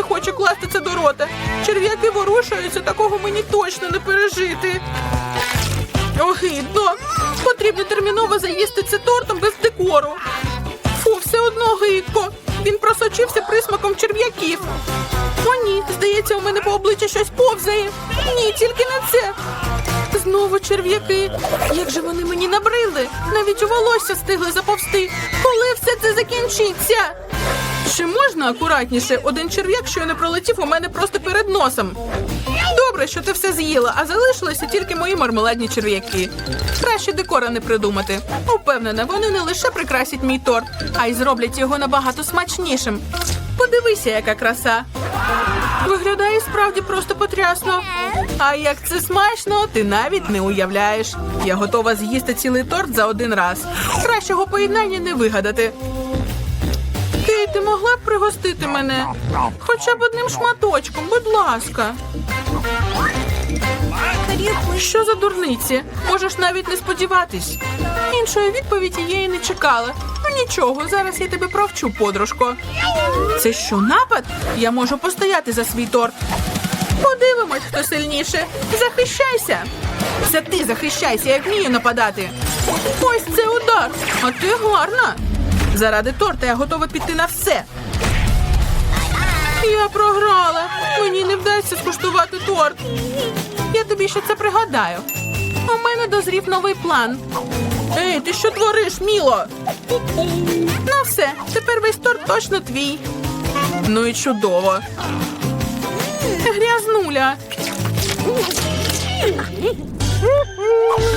Не хочу класти це до рота. Черв'яки ворушаються, такого мені точно не пережити. Огидно. Потрібно терміново заїсти це тортом без декору. Фу, все одно гидко. Він просочився присмаком черв'яків. О, ні, здається, у мене по обличчі щось повзає. Ні, тільки не це. Знову черв'яки. Як же вони мені набрили? Навіть у волосся стигли заповзти. Коли все це закінчиться? Чи можна акуратніше? Один черв'як, що не пролетів у мене просто перед носом. Добре, що ти все з'їла, а залишилися тільки мої мармеладні черв'яки. Краще декора не придумати. Упевнена, вони не лише прикрасять мій торт, а й зроблять його набагато смачнішим. Подивися, яка краса. Виглядає справді просто потрясно. А як це смачно, ти навіть не уявляєш. Я готова з'їсти цілий торт за один раз. Кращого поєднання не вигадати. Кейт, ти могла б пригостити мене? Хоча б одним шматочком, будь ласка. Що за дурниці? Можеш навіть не сподіватись. Іншої відповіді я і не чекала. Ну нічого, зараз я тебе провчу, подружко. Це що, напад? Я можу постояти за свій торт. Подивимось, хто сильніше. Захищайся. Це ти захищайся, я вмію нападати. Ось це удар. А ти гарна. Заради торта я готова піти на все. Я програла. Мені не вдасться скуштувати торт. Я тобі ще це пригадаю. У мене дозрів новий план. Ей, ти що твориш, Міло? Ну все, тепер весь торт точно твій. Ну і чудово. Грязнуля.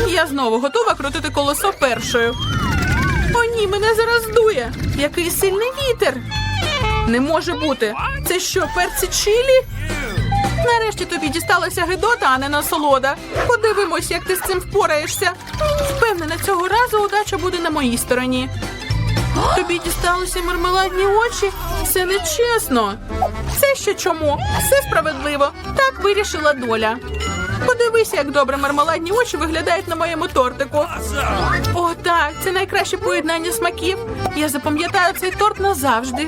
Я знову готова крутити колесо першою. О, ні, мене зараз здує. Який сильний вітер. Не може бути. Це що, перці чилі? Нарешті тобі дісталася гидота, а не насолода. Подивимось, як ти з цим впораєшся. Впевнена, цього разу удача буде на моїй стороні. Тобі дісталися мармеладні очі? Це нечесно. Це ще чому? Все справедливо. Так вирішила доля. Подивися, як добре мармеладні очі виглядають на моєму тортику. О, так, це найкраще поєднання смаків. Я запам'ятаю цей торт назавжди.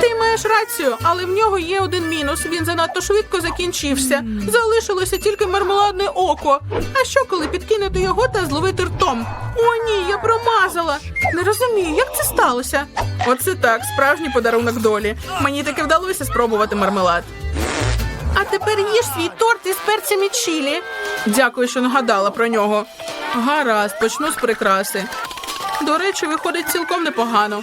Ти маєш рацію, але в нього є один мінус. Він занадто швидко закінчився. Залишилося тільки мармеладне око. А що, коли підкинути його та зловити ртом? О, ні, я промазала. Не розумію, як це сталося. Оце так, справжній подарунок долі. Мені таки вдалося спробувати мармелад. А тепер їж свій торт із перцями чилі. Дякую, що нагадала про нього. Гаразд, почну з прикраси. До речі, виходить цілком непогано.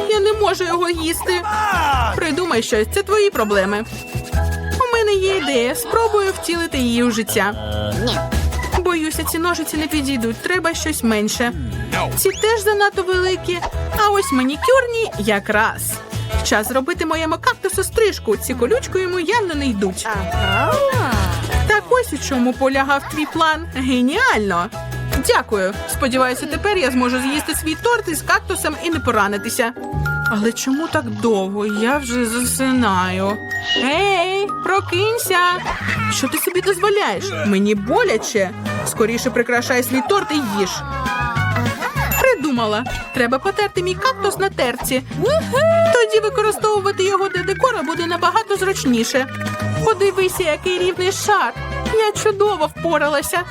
Можу його їсти. Придумай щось, це твої проблеми. У мене є ідея. Спробую втілити її у життя. Боюся, ці ножиці не підійдуть. Треба щось менше. Ці теж занадто великі, а ось манікюрні якраз. Час зробити моєму кактусу стрижку. Ці колючки йому явно не йдуть. Так ось у чому полягав твій план. Геніально! Дякую. Сподіваюся, тепер я зможу з'їсти свій торт із кактусом і не поранитися. Але чому так довго? Я вже засинаю. Ей, прокинься! Що ти собі дозволяєш? Мені боляче. Скоріше прикрашай свій торт і їж. Придумала. Треба потерти мій кактус на терці. Тоді використовувати його для декора буде набагато зручніше. Подивися, який рівний шар. Я чудово впоралася.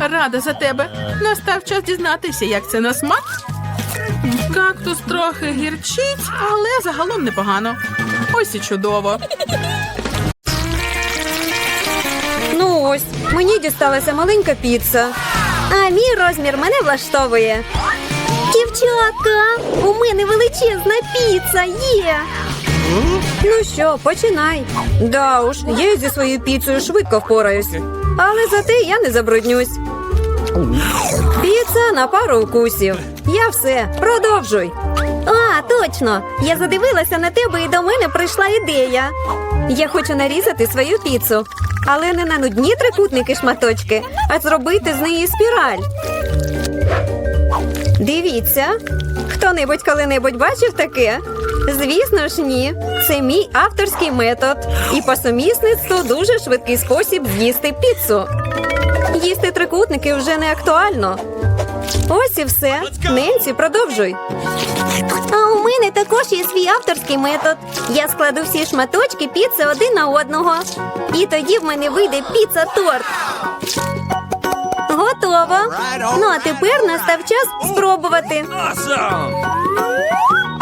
Рада за тебе. Настав час дізнатися, як це на смак. Кактус трохи гірчить, але загалом непогано. Ось і чудово. Ну ось, мені дісталася маленька піца. А мій розмір мене влаштовує. Дівчатка, у мене величезна піца є. Ну що, починай. Да уж, я зі своєю піцею швидко впораюсь. Але зате я не забруднюсь. Піца на пару укусів. Я все, продовжуй. А, точно. Я задивилася на тебе і до мене прийшла ідея. Я хочу нарізати свою піцу, але не на нудні трикутники шматочки, а зробити з неї спіраль. Дивіться, хто-небудь коли-небудь бачив таке? Звісно ж, ні. Це мій авторський метод. І по сумісництву дуже швидкий спосіб з'їсти піцу. Їсти трикутники вже не актуально. Ось і все. Ненсі, продовжуй. А у мене також є свій авторський метод. Я складу всі шматочки піци один на одного. І тоді в мене вийде піца-торт. Готово. Ну а тепер настав час спробувати.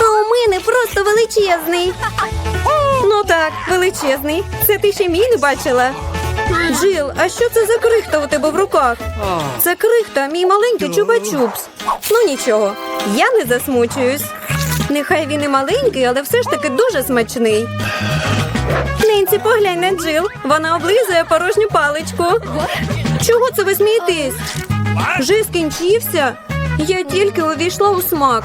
А у мене просто величезний. Ну так, величезний. Це ти ще мій не бачила. Джил, а що це за крихта у тебе в руках? Це крихта, мій маленький чупа-чупс. Ну нічого, я не засмучуюсь. Нехай він і маленький, але все ж таки дуже смачний. Ненці, поглянь на Джил. Вона облизує порожню паличку. Чого це ви смієтесь? Вже скінчився? Я тільки увійшла у смак.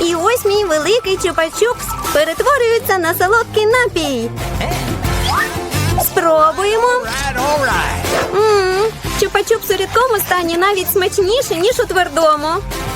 І ось мій великий чупа-чупс перетворюється на солодкий напій. Спробуємо. Чупа-чупс у рідкому стані навіть смачніше, ніж у твердому.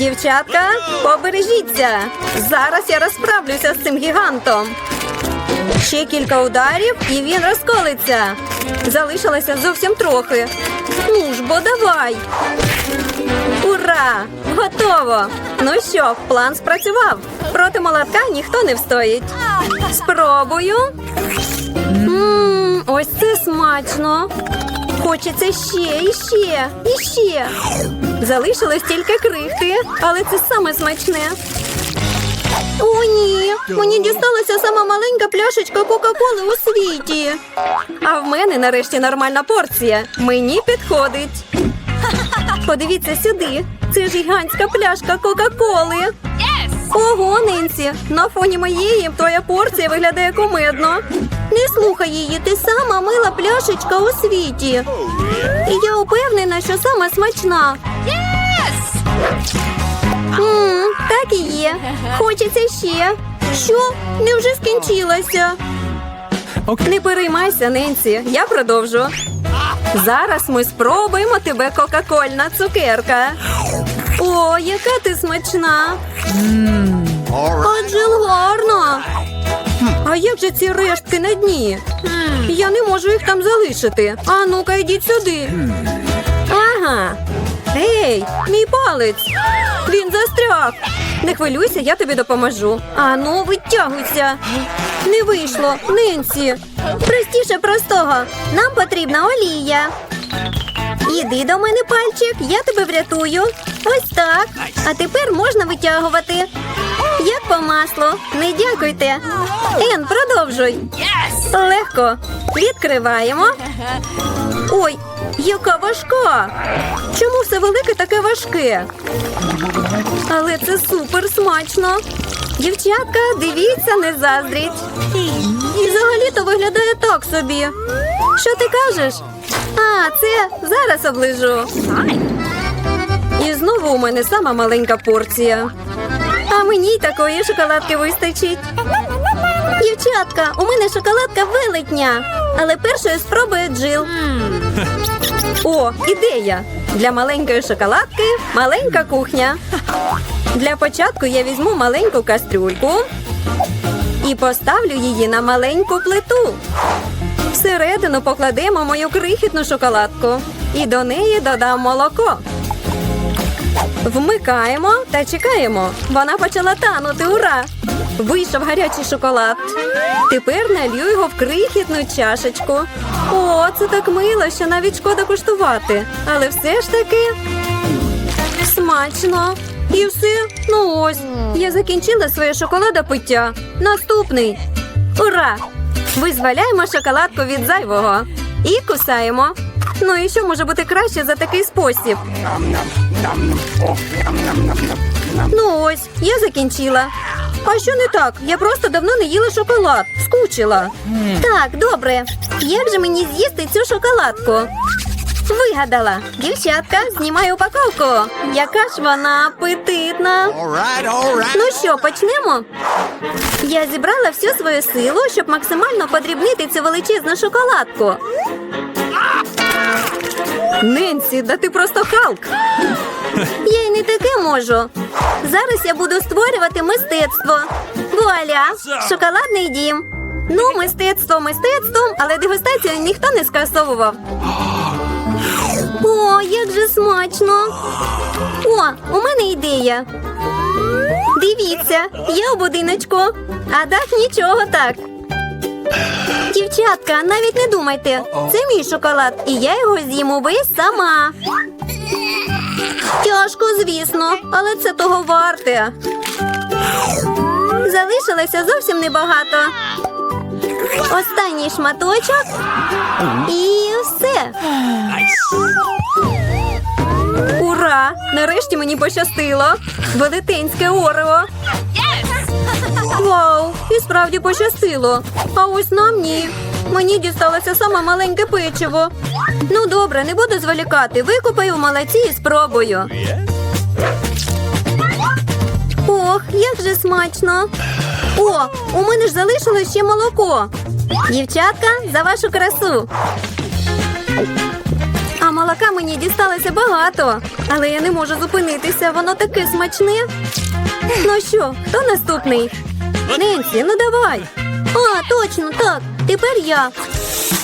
Дівчатка, побережіться. Зараз я розправлюся з цим гігантом. Ще кілька ударів, і він розколиться. Залишилося зовсім трохи. Ну ж бо давай. Ура! Готово! Ну що, план спрацював. Проти молотка ніхто не встоїть. Спробую. Мм, ось це смачно. Хочеться ще, і ще, і ще. Залишилось тільки крихти, але це саме смачне. О, ні, мені дісталася сама маленька пляшечка Кока-Коли у світі. А в мене нарешті нормальна порція. Мені підходить. Подивіться сюди. Це ж гігантська пляшка Кока-Коли. Ого, Ненсі, на фоні моєї твоя порція виглядає кумедно. Не слухай її, ти сама мила пляшечка у світі. І я упевнена, що сама смачна. Мм, так і є. Хочеться ще. Що? Невже скінчилося? Не переймайся, Ненсі, я продовжу. Зараз ми спробуємо тебе кока-кольна цукерка. О, яка ти смачна! Адже гарно. А як же ці рештки на дні? Я не можу їх там залишити. А ну-ка, йдіть сюди. Ага. Ей, мій палець. Він застряг. Не хвилюйся, я тобі допоможу. А ну, витягуйся. Не вийшло, Ненсі. Простіше простого. Нам потрібна олія. Іди до мене, пальчик, я тебе врятую. Ось так. А тепер можна витягувати. Як по маслу. Не дякуйте. Ен, продовжуй. Легко. Відкриваємо. Ой, яка важка. Чому все велике таке важке? Але це супер смачно. Дівчатка, дивіться, не заздріть. І взагалі-то виглядає так собі. Що ти кажеш? А, це зараз оближу. І знову у мене сама маленька порція. А мені такої шоколадки вистачить. Дівчатка, у мене шоколадка велетня. Але першою спробує Джил. О, ідея! Для маленької шоколадки маленька кухня. Для початку я візьму маленьку кастрюльку і поставлю її на маленьку плиту. Всередину покладемо мою крихітну шоколадку і до неї додам молоко. Вмикаємо та чекаємо. Вона почала танути. Ура! Вийшов гарячий шоколад. Тепер налью його в крихітну чашечку. О, це так мило, що навіть шкода куштувати. Але все ж таки смачно. І все. Ну ось. Я закінчила своє шоколадопиття. Наступний. Ура! Визволяємо шоколадку від зайвого. І кусаємо. Ну і що може бути краще за такий спосіб? Ну ось, я закінчила. А що не так? Я просто давно не їла шоколад. Скучила. Так, добре. Як же мені з'їсти цю шоколадку? Вигадала. Дівчатка, знімаю упаковку. Яка ж вона апетитна. All right, all right. Ну що, почнемо? Я зібрала всю свою силу, щоб максимально подрібнити цю величезну шоколадку. Ненсі, да ти просто Халк. Я й не таке можу. Зараз я буду створювати мистецтво. Вуаля! Шоколадний дім. Ну, мистецтво мистецтвом, але дегустацію ніхто не скасовував. О, як же смачно! О, у мене ідея. Дивіться, я у будиночку, а дах нічого так. Дівчатка, навіть не думайте. Це мій шоколад, і я його з'їм увесь сама. Тяжко, звісно, але це того варте. Залишилося зовсім небагато. Останній шматочок і все. Ура! Нарешті мені пощастило. Велетенське орео. Вау! І справді пощастило. А ось нам ні. Мені дісталося саме маленьке печиво. Ну добре, не буду зволікати. Викупаю в молоці і спробую. Ох, як же смачно. О, у мене ж залишилось ще молоко. Дівчатка, за вашу красу. А молока мені дісталося багато, але я не можу зупинитися, воно таке смачне. Ну що, хто наступний? Ненсі, ну давай. А, точно, так. Тепер я.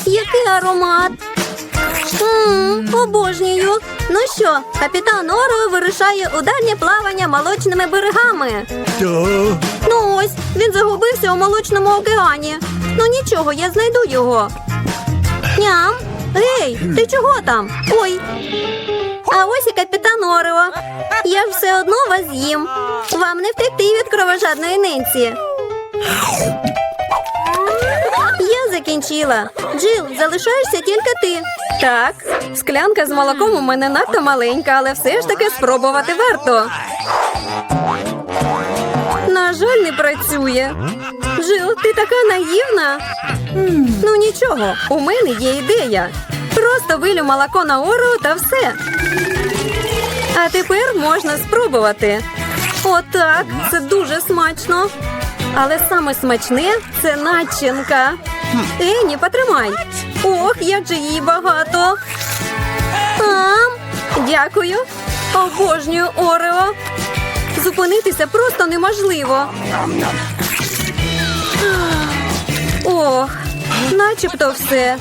Який аромат? Обожнюю. Ну що, капітан Оро вирушає у дальнє плавання молочними берегами. Ну ось, він загубився у молочному океані. Ну нічого, я знайду його. Ням. Гей, ти чого там? Ой. А ось і капітан Орео. Я ж все одно вас з'їм. Вам не втекти від кровожадної ненці. Я закінчила. Джил, залишаєшся тільки ти. Так, склянка з молоком у мене надто маленька, але все ж таки спробувати варто. На жаль, не працює. Джил, ти така наївна. Нічого, у мене є ідея. Просто вилю молоко на ору та все. А тепер можна спробувати. Отак, це дуже смачно. Але саме смачне це начинка. Ені, потримай. Ох, як же її багато. Ам, дякую. Обожнюю Орео. Зупинитися просто неможливо. Ох, начебто все.